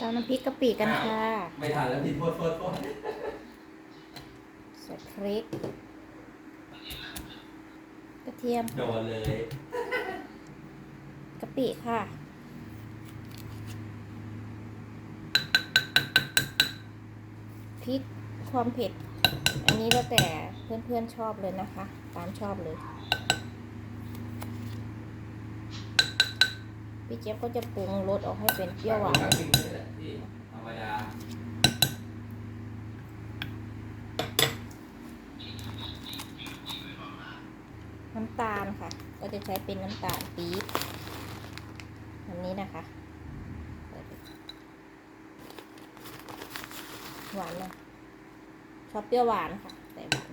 ตามน้ำพริกกะปิกันค่ะ ไม่ทันแล้วพี่โทษโทษโทษใส่พริก กระเทียมโดนเลยกะปิค่ะ พริกความเผ็ด อันนี้แล้วแต่เพื่อนๆชอบเลยนะคะ ตามชอบเลย พี่เจี๊ยบก็จะปรุงรสออกให้เป็นเปรี้ยวหวานน้ำตาลค่ะ ก็จะใช้เป็นน้ำตาลปี๊บอันนี้นะคะ หวานนะชอบเปรี้ยวหวานค่ะใส่หวาน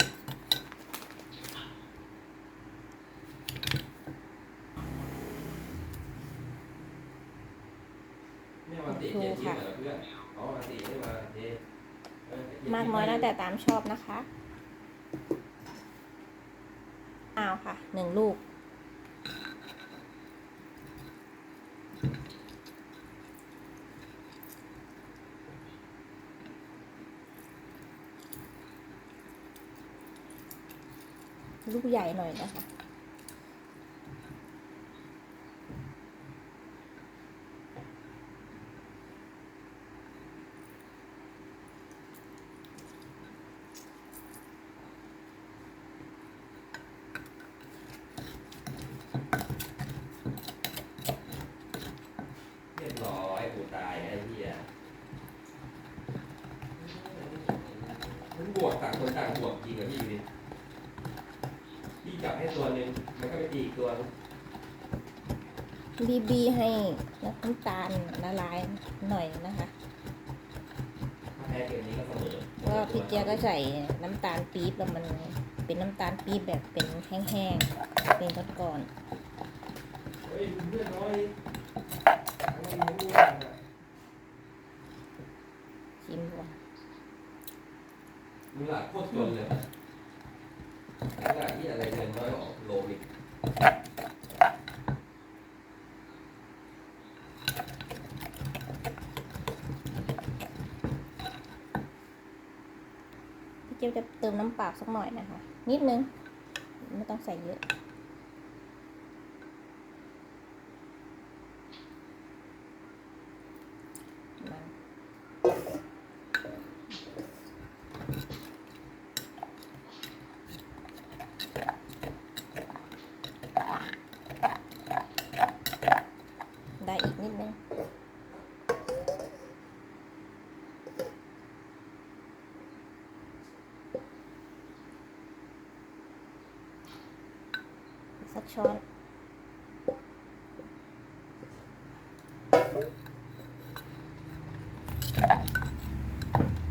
เนี่ยวันติเจ๊ที่เห มือนเพื่อนอ๋อวันติไม่มากน้อยแล้วแต่ตามชอบนะคะเอาค่ะหนึ่งลูก ลูกใหญ่หน่อยนะคะ เรียบร้อยกูตายไอ้เหี้ยมันบ วกต่างคนต่างบวกจริงกับพี่ดิพี่จับให้ตัวหนึ่งมันก็ไปตีอีกตัวนึงบีบีให้น้ำตาลละลายหน่อยนะคะถ้าแพ้เกมนี้ก็เสมอก็พี่เจียก็ใส่น้ำตาลปี๊บแล้วมันเป็นน้ำตาลปี๊บแบบเป็นแห้งๆเป็นก้อนเฮ้ยเพื่อนน้อยอะไรไม่รู้อะๆชิ มีหลายโคตรจนเลยขนาดที่อะไรเงินน้อยออกโลอีกพี่เจียจะเติมน้ำเปล่าสักหน่อยนะคะ นิดนึง ไม่ต้องใส่เยอะ มันได้อีกนิดนึง สักช้อน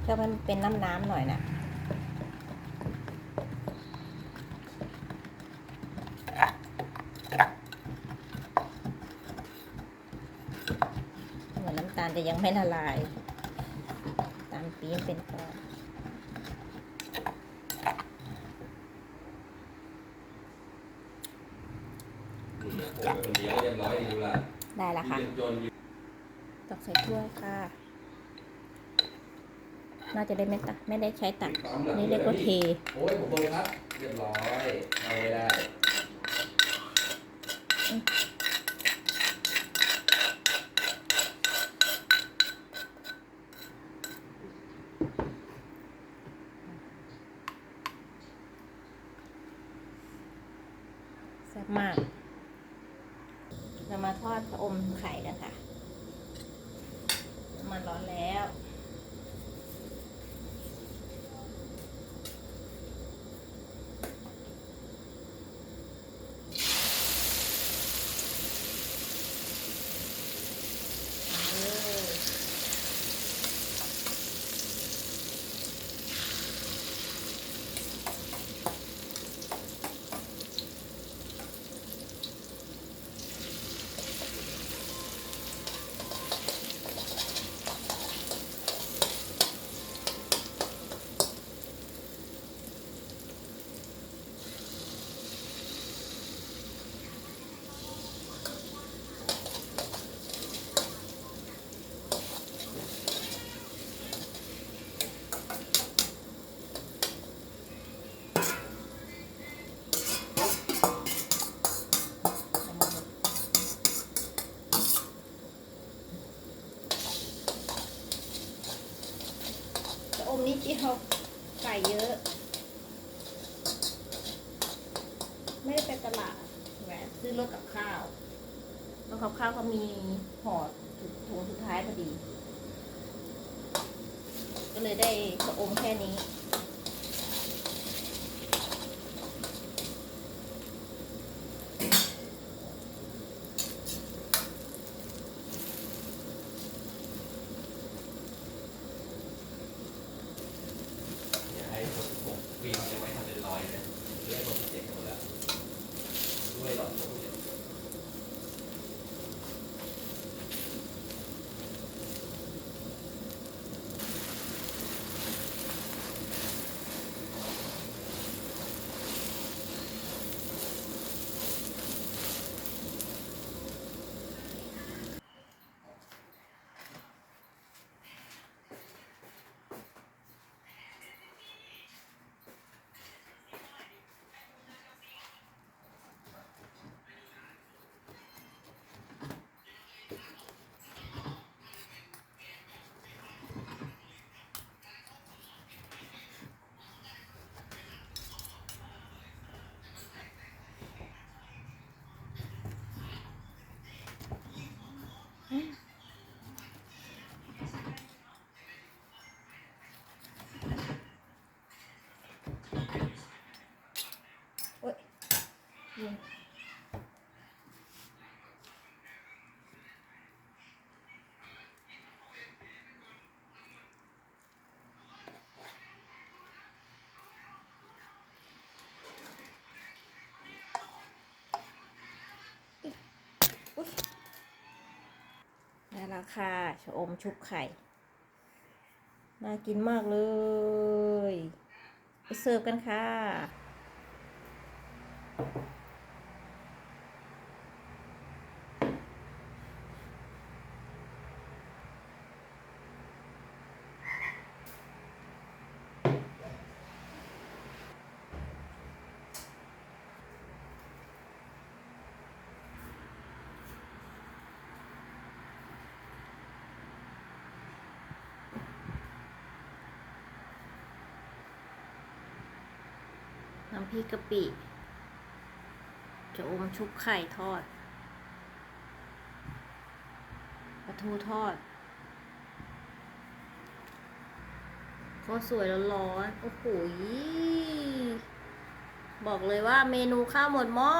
ชอบให้มันเป็นน้ำน้ำหน่อยนะเหมือนน้ำตาลจะยังไม่ละลาย ตามปี๊มเป็นก้อน นี่โอ้ยคนเดียวเรียบร้อยดีดูละ ได้แล้วค่ะจนจนอยู่ตักใส่ถ้วยค่ะ น่าจะได้ไม่ตักไม่ได้ใช้ตัก นี่เรียกว่าเท โอ้ยผมโดนครับ เรียบร้อยเอาไว้ได้แซ่บมาก เรามาทอดพระอมไข่กันค่ะ มันร้อนแล้ว เออ มนี้จีเขาไก่ เยอะ ไม่ได้ไปตลาดแหวนซื้อรถกับข้าวรถกับข้าวเขามีห่อถุงสุดท้ายพอดี ก็เลยได้ชะอมแค่นี้ อย่าให้คนผมวิ่งยังไม่ทำเป็นรอยเลยเรื่องมันเจ็บหมดแล้วด้วยหลอดลมเนี่ย โอ๊ยยุงอุ๊ยได้ แล้วค่ะชะอมชุบไข่ น่ากินมากเลย ไปเสิร์ฟกันค่ะ น้ำพริกกะปิจะอมชุบไข่ทอดปลาทูทอดข้าวสวยร้อนๆโอ้โหบอกเลยว่าเมนูข้าวหมดหม้อ